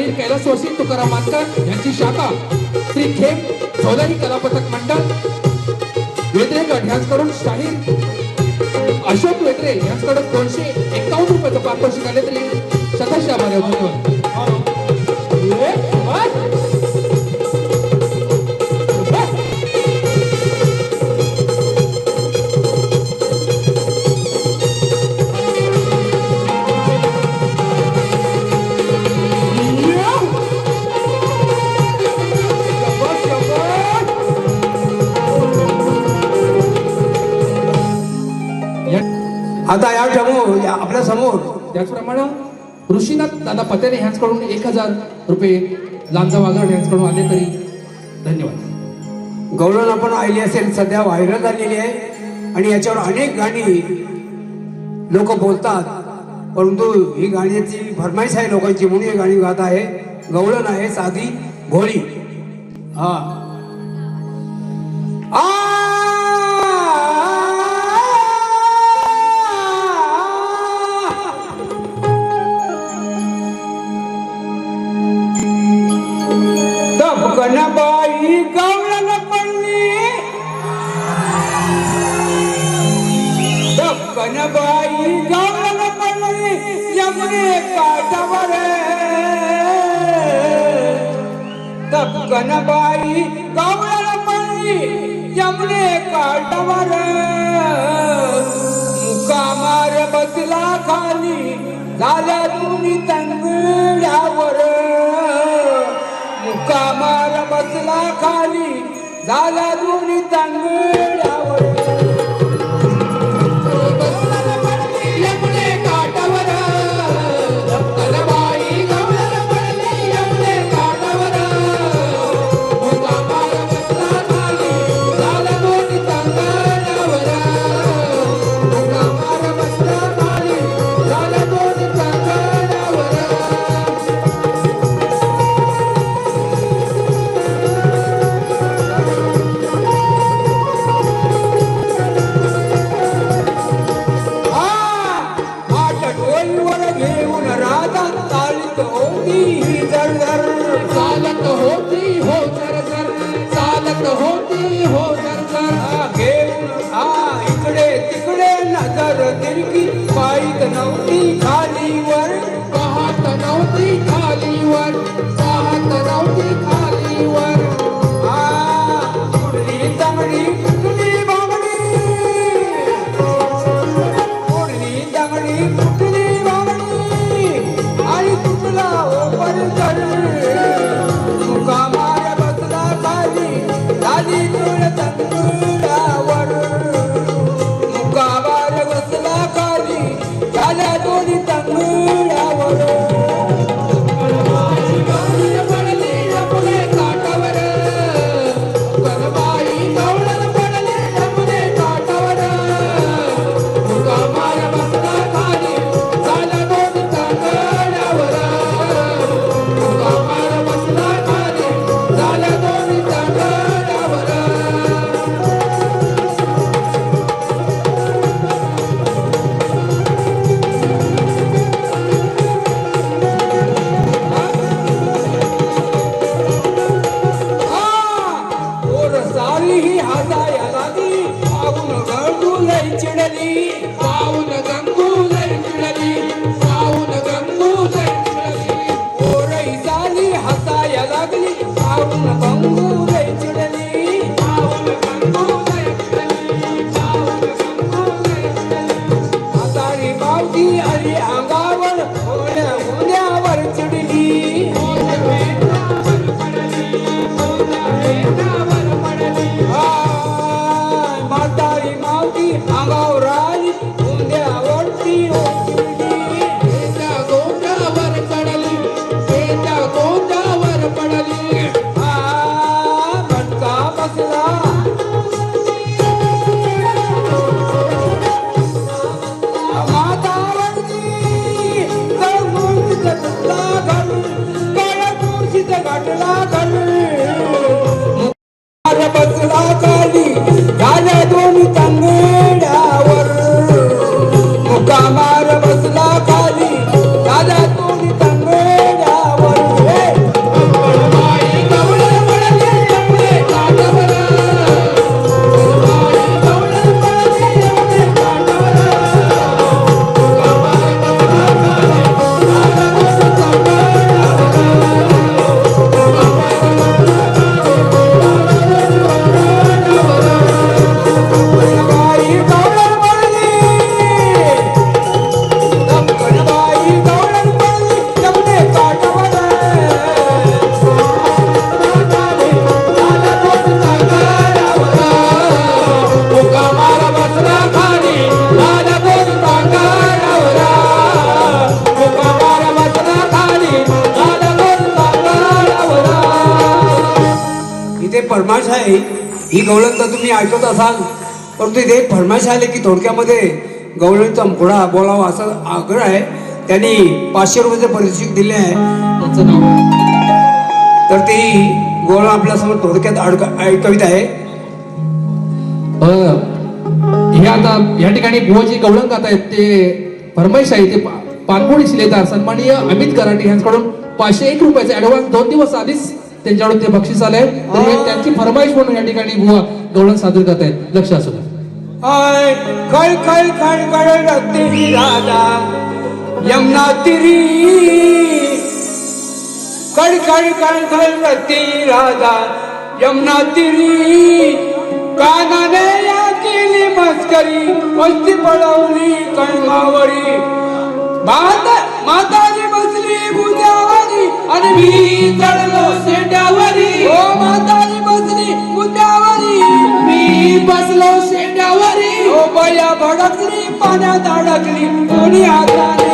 शाहीर कैलासवासी तुकाराम मानकर यांची शाखा श्री खेम चौदाही कलापथक मंडळ. वेद्रे गट यांच्याकडून शाहीर अशोक वेद्रे यांच्याकडून दोनशे एकावन्न रुपयाचं पारितोषिक आले तरी सदस्य आभार होतो आता या समोर या आपल्यासमोर त्याचप्रमाणे ऋषीनाथ दादा पत्याने ह्यांच्याकडून एक हजार रुपये लांजा वागड यांच्याकडून आले तरी. धन्यवाद. गौरव आपण आली असेल सध्या व्हायरल झालेली आहे आणि याच्यावर अनेक गाणी लोक बोलतात. परंतु ही गाण्याची फरमाईश आहे लोकांची म्हणून ही गाणी गात आहे. गवळण आहे साधी भोळी. हा. यमुने काठावर बाई गवळण पडली यमुने काठावर मुकामार बसला खाली झाल्या तुम्ही तंगड्यावर मुकामार बसला खाली झाला दोन्ही तांगड्यावर फरमाश आहे ही गवळण तर तुम्ही ऐकत असाल परंतु एक फरमाश आले की थोडक्यामध्ये गवळणचा घोडा बोलावा असं आग्रह आहे. त्यांनी पाचशे रुपयाचे पारितोषिक दिले आहे. त्यांचं नाव? तर ती गवळण आपल्यासमोर थोडक्यात अडक ऐकवित आहे. हे आता या ठिकाणी बुवाजी गवळण गात आहेत ते फरमाईश आहे ते पानपोळी शिलेदार सन्माननीय अमित कराटे यांच्याकडून पाचशे एक रुपयाचे ऍडव्हान्स दोन दिवस आधीच त्यांच्याकडून ते बक्षीस आलंय. त्यामुळे त्यांची फरमाईश म्हणून या ठिकाणी बुवा गवळण सादर करत आहेत. लक्ष असू द्या. आय खळ खळ खळ खळ रत्ती राधा. यमुना तिरी. खळ खळ खळ खळ रत्ती राधा. यमुना तिरी. कानाने या केली मस्करी मस्ती पळवली कणमावळी माता माताजी बसली बुद्यावरी आणि मी चढलो शेंड्यावरी भडकली पाण्यात अडकली कोणी हाताने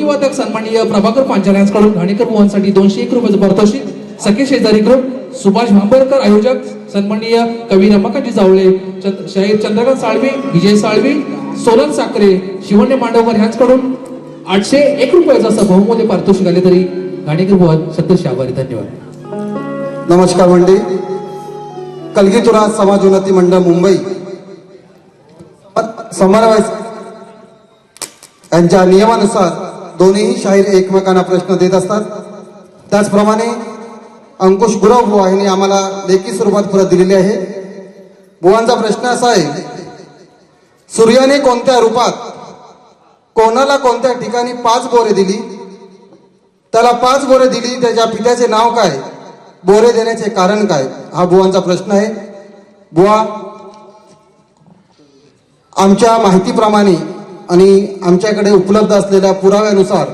ढोलकी सन्माननीय प्रभाकर पांचाल यांच्याकडून घाणेकर मोहनसाठी दोनशे एक रुपयाचं पारितोषिक सखे शेजारी ग्रुप सुभाष भांबरकर आयोजक सन्माननीय कवी रमाकाजी जावळे चंद- शाहीर चंद्रकांत साळवे विजय साळवे सोलन साखरे शिवण्य मांडवकर यांच्याकडून आठशे एक रुपयाचं असं बहुमूल्य पारितोषिक आले तरी घाणेकर बुवा सत्तरशे आभारी धन्यवाद. नमस्कार मंडळी. कलगीतुरा समाज उन्नती मंडळ मुंबई. समन्वय यांच्या नियमानुसार दोन्ही शाहीर एकमेकांना प्रश्न देत असतात. त्याचप्रमाणे अंकुश गुरव बुवा यांनी आम्हाला लेखी स्वरूपात परत दिलेली आहे. बुवांचा प्रश्न असा आहे सूर्याने कोणत्या रूपात कोणाला कोणत्या ठिकाणी पाच बोरे दिली? त्याला पाच बोरे दिली त्याच्या पित्याचे नाव काय? बोरे देण्याचे कारण काय? हा बुवांचा प्रश्न आहे. बुवा आमच्या माहितीप्रमाणे आणि आमच्याकडे उपलब्ध असलेल्या पुराव्यानुसार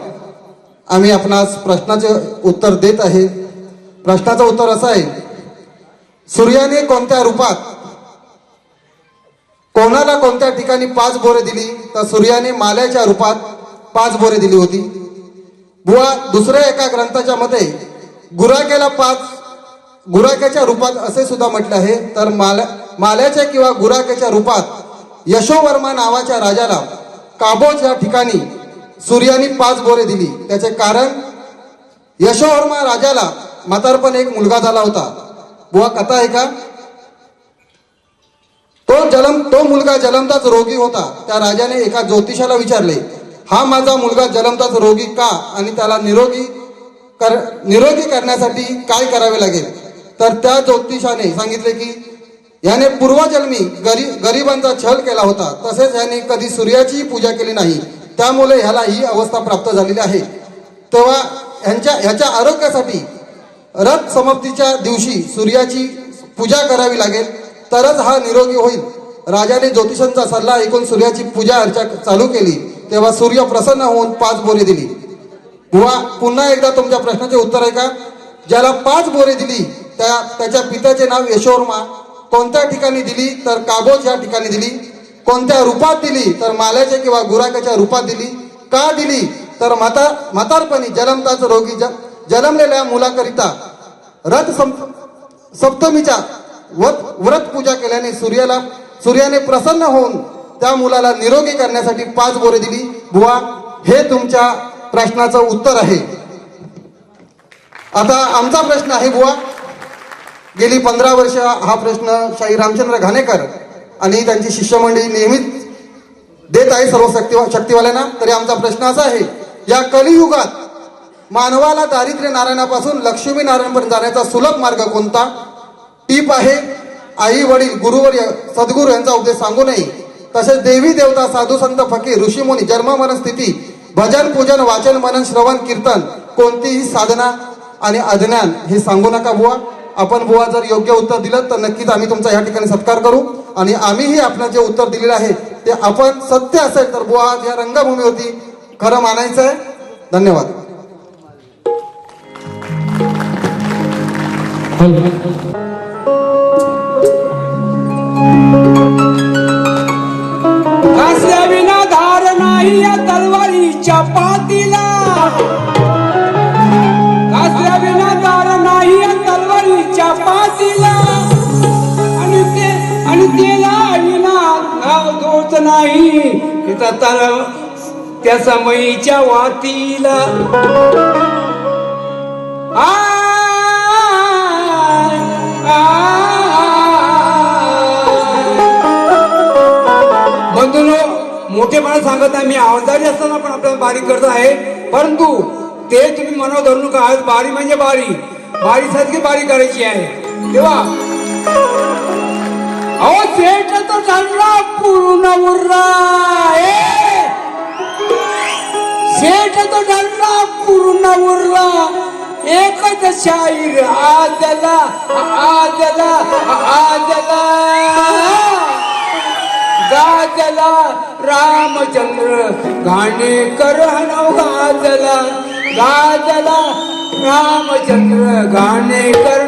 आम्ही आपणास प्रश्नाचे उत्तर देत आहे. प्रश्नाचं उत्तर असं आहे सूर्याने कोणत्या रूपात कोणाला कोणत्या ठिकाणी पाच बोरे दिली तर सूर्याने माल्याच्या रूपात पाच बोरे दिली होती. बुवा दुसऱ्या एका ग्रंथाच्या मते गुराख्याला पाच गुराख्याच्या रूपात असे सुद्धा म्हटले आहे. तर माल्या माल्याच्या किंवा गुराख्याच्या रूपात यशोवर्मा नावाच्या राजाला काबोज या ठिकाणी सूर्याने पाच बोरे दिली. त्याचे कारण यशोवर्मा राजाला म्हातारपण एक मुलगा झाला होता. बुवा कथा आहे का? तो जलम तो मुलगा जलमताच रोगी होता. त्या राजाने एका ज्योतिषाला विचारले हा माझा मुलगा जलमताच रोगी का आणि त्याला निरोगी कर निरोगी करण्यासाठी काय करावे लागेल? तर त्या ज्योतिषाने सांगितले की याने पूर्वजन्मी गरी गरिबांचा छल केला होता. तसेच याने कधी सूर्याचीही पूजा केली नाही. त्यामुळे ह्याला ही अवस्था प्राप्त झालेली आहे. तेव्हा ह्यांच्या ह्याच्या आरोग्यासाठी रथ समाप्तीच्या दिवशी सूर्याची पूजा करावी लागेल. तरच हा निरोगी होईल. राजाने ज्योतिषांचा सल्ला ऐकून सूर्याची पूजा अर्चा चालू केली. तेव्हा सूर्य प्रसन्न होऊन पाच बोरे दिली. बुवा पुन्हा एकदा तुमच्या प्रश्नाचे उत्तर आहे का? ज्याला पाच बोरे दिली त्या त्याच्या पित्याचे नाव यशोवर्मा कोणत्या ठिकाणी दिली तर काबोज या ठिकाणी दिली? कोणत्या रूपात दिली तर माल्याच्या किंवा गुराकाच्या रूपात दिली? का दिली तर म्हातार म्हातारपणी जलमताच रोगी ज जन्मलेल्या मुलाकरिता रथ सप्तमीच्या व्रत व्रत पूजा केल्याने सूर्याला सूर्याने प्रसन्न होऊन त्या मुलाला निरोगी करण्यासाठी पाच बोरे दिली. बुवा हे तुमच्या प्रश्नाचं उत्तर आहे. आता आमचा प्रश्न आहे बुवा गेली पंधरा वर्ष हा प्रश्न शाही रामचंद्र घाणेकर आणि त्यांची शिष्यमंडळी नेहमीच देत आहे सर्व शक्ती शक्तीवाल्यांना. तरी आमचा प्रश्न असा आहे या कलियुगात मानवाला दारिद्र्य नारायणापासून लक्ष्मी नारायणपर्यंत जाण्याचा सुलभ मार्ग कोणता? टीप आहे आई वडील गुरुवर्य सद्गुरू यांचा उपदेश सांगू नये. तसेच देवी देवता साधू संत फकीर ऋषीमुनी जन्म मरण स्थिती भजन पूजन वाचन मनन श्रवण कीर्तन कोणतीही साधना आणि अज्ञान हे सांगू नका बुवा. आपण बुवा जर योग्य उत्तर दिलं तर नक्कीच आम्ही तुमचा या ठिकाणी सत्कार करू. आणि आम्हीही आपलं जे उत्तर दिलेलं आहे ते आपण सत्य असेल तर बुवा आज या रंगभूमीवरती खरं मानायचं आहे. धन्यवाद. धार नाही या तलवारीच्या पातीला. नाही तिचा त्या समयीच्या वातीला आय, आय. बंधूनो मोठेपणा सांगत आहे मी आवाजारी असताना पण आपल्याला बारी करत आहे परंतु ते तुम्ही मनावर धरू नका आज बारी म्हणजे बारी बारी सारखी बारी करायची आहे तेव्हा अहो सेठ तो ठरला पूर्ण उर्रा ए! तो झाला पूर्ण उर्रा. एकच शाहीर आदला आदला आदला. गाजला रामचंद्र घाणेकर हनव गाजला. गाजला रामचंद्र घाणेकर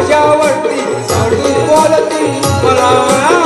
माझ्यावरती बोलती मला